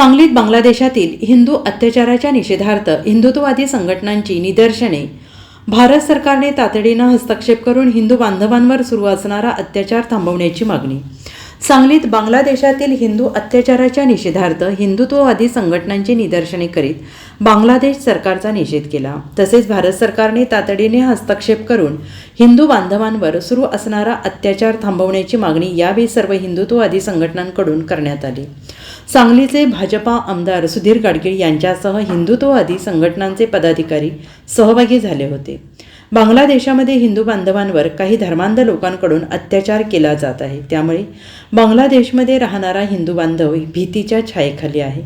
सांगलीत बांगलादेशातील हिंदू अत्याचाराच्या निषेधार्थ हिंदुत्ववादी संघटनांची निदर्शने. भारत सरकारने तातडीनं हस्तक्षेप करून हिंदू बांधवांवर सुरू असणारा अत्याचार थांबवण्याची मागणी. सांगलीत बांगलादेशातील हिंदू अत्याचाराच्या निषेधार्थ हिंदुत्ववादी संघटनांची निदर्शने करीत बांगलादेश सरकारचा निषेध केला. तसेच भारत सरकारने तातडीने हस्तक्षेप करून हिंदू बांधवांवर सुरू असणारा अत्याचार थांबवण्याची मागणी यावेळी सर्व हिंदुत्ववादी संघटनांकडून करण्यात आली. सांगलीचे भाजपा आमदार सुधीर गाडगीळ यांच्यासह हिंदुत्ववादी संघटनांचे पदाधिकारी सहभागी झाले होते. बांगलादेशामध्ये हिंदू बांधवांवर काही धर्मांध लोकांकडून अत्याचार केला जात आहे. त्यामुळे बांगलादेशमध्ये राहणारा हिंदू बांधव भीतीच्या छायेखाली आहे.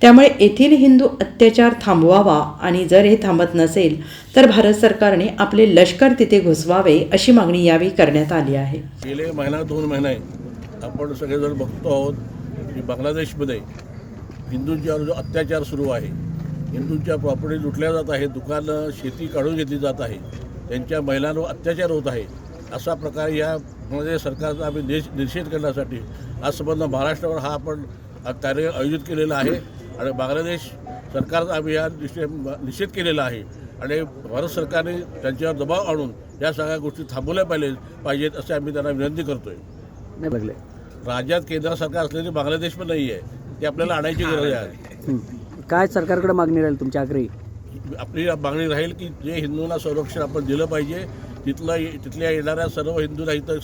त्यामुळे येथील हिंदू अत्याचार थांबवावा आणि जर हे थांबत नसेल तर भारत सरकारने आपले लष्कर तिथे घुसवावे अशी मागणी यावेळी करण्यात आली आहे. गेले महिना दोन महिने आपण सगळेजण बघतो आहोत. की बांगलादेशमध्ये हिंदूंच्यावर जो अत्याचार सुरू आहे हिंदूंच्या प्रॉपर्टी लुटल्या जात आहे दुकानं शेती काढून घेतली जात आहे त्यांच्या महिलांवर अत्याचार होत आहे असा प्रकार या सरकारचा आम्ही निष निषेध करण्यासाठी आज संबंध महाराष्ट्रावर हा आपण कार्य आयोजित केलेला आहे आणि बांगलादेश सरकारचा आम्ही या निषेध निषेध केलेला आहे आणि भारत सरकारने त्यांच्यावर दबाव आणून या सगळ्या गोष्टी थांबवल्या पाहिजे पाहिजेत असे आम्ही त्यांना विनंती करतोय. नाही बघले. राज्यात केंद्र सरकार असलेली बांगलादेश पण नाही आहे ते आपल्याला आणायची गरज आहे. काय सरकारकडे मागणी राहील तुमच्या आग्रही? आपली मागणी राहील की जे हिंदूंना संरक्षण आपण दिलं पाहिजे तिथलं तिथल्या येणाऱ्या सर्व हिंदूंना इथं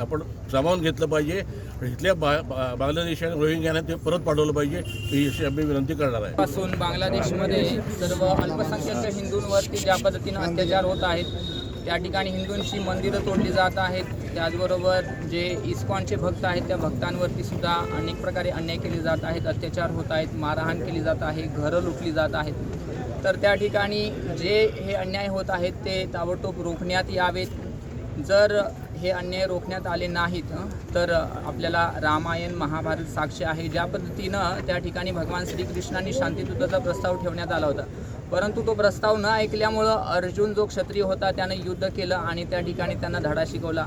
आपण सामावून घेतलं पाहिजे आणि इथल्या बा बा- बांगलादेश आणि रोहिंग्याना ते परत पाठवलं पाहिजे ही अशी आम्ही विनंती करणार आहे. पासून बांगलादेशमध्ये सर्व अल्पसंख्याक हिंदूंवरती ज्या पद्धतीनं अत्याचार होत आहेत त्या ठिकाणी हिंदूंची मंदिरं तोडली जात आहेत. त्याचबरोबर जे इस्कॉनचे भक्त आहेत त्या भक्तांवरती सुद्धा अनेक प्रकारे अन्याय केले जात आहेत अत्याचार होत आहेत मारहाण केली जात आहे घरं लुटली जात आहेत. तर त्या ठिकाणी जे हे अन्याय होत आहेत ते ताबडतोब रोखण्यात यावेत. जर हे अन्याय रोखण्यात आले नाहीत तर आपल्याला रामायण महाभारत साक्ष आहे. ज्या पद्धतीनं त्या ठिकाणी भगवान श्रीकृष्णांनी शांतिदूताचा प्रस्ताव ठेवण्यात आला होता. परंतु तो प्रस्ताव न ऐकल्यामुळं अर्जुन जो क्षत्रिय होता त्यानं युद्ध केलं आणि त्या ठिकाणी त्यांना धडा शिकवला.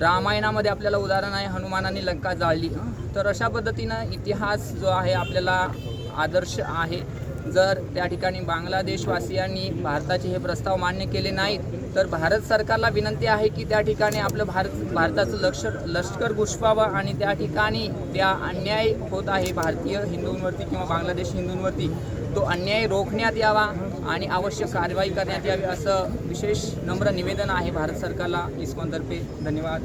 रामायणामध्ये आपल्याला उदाहरण आहे हनुमानाने लंका जाळली. तर अशा पद्धतीनं इतिहास जो आहे आपल्याला आदर्श आहे. जर त्या ठिकाणी बांगलादेशवासियांनी भारताचे हे प्रस्ताव मान्य केले नाहीत तर भारत सरकारला विनंती आहे की त्या ठिकाणी आपलं भारत भारताचं लक्ष लष्कर घुसवावं आणि त्या ठिकाणी त्या अन्याय होत आहे भारतीय हिंदूंवरती किंवा बांगलादेश हिंदूंवरती तो अन्याय रोखण्यात यावा आणि आवश्यक कारवाई करण्यात यावी असं विशेष नम्र निवेदन आहे भारत सरकारला. इस्कॉनतर्फे धन्यवाद.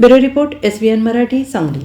Bureau report S Marathi Sangli.